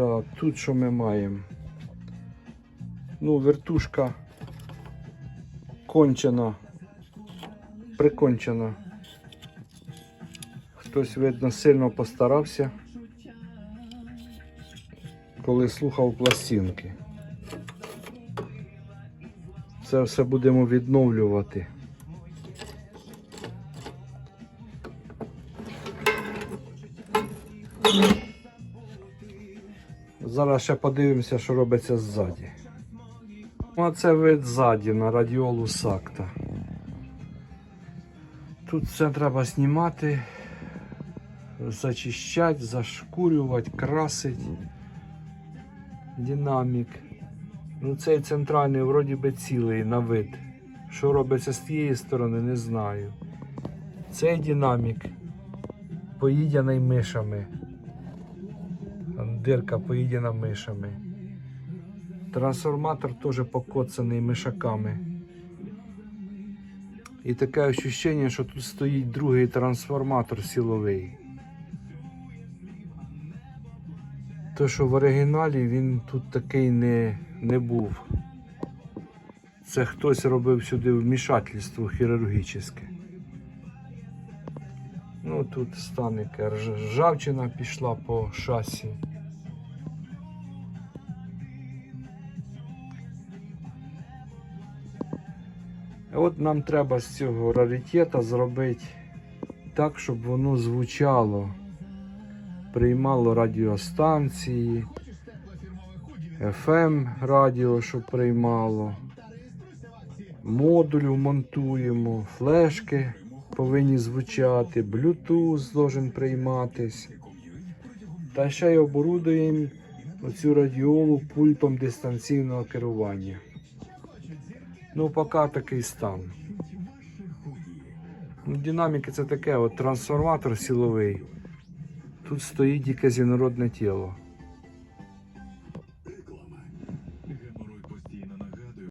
Так, тут що ми маємо? Ну, вертушка кончена, прикончена. Хтось, видно, сильно постарався, коли слухав пластинки. Це все будемо відновлювати. Зараз ще подивимося, що робиться ззаді. Оце вид ззаді на радіолу Сакта. Тут все треба знімати, зачищати, зашкурювати, красити. Динамік. Ну цей центральний вроді би цілий на вид. Що робиться з тієї сторони, не знаю. Цей динамік поїдяний мишами. Дирка поїдена мишами. Трансформатор теж покоцаний мишаками. І таке ощущення, що тут стоїть другий трансформатор силовий. То, що в оригіналі він тут такий не, не був. Це хтось робив сюди вмішательство хірургічне. Ну тут станика рж- ржавчина пішла по шасі. От нам треба з цього раритета зробити так, щоб воно звучало, приймало радіостанції, FM радіо, щоб приймало. Модуль вмонтуємо, флешки повинні звучати, Bluetooth должен прийматись. Та ще й оборудуємо оцю радіолу пультом дистанційного керування. Ну, поки такий стан. Ну, Динаміки це таке, от трансформатор силовий. Тут стоїть якесь інородне тіло.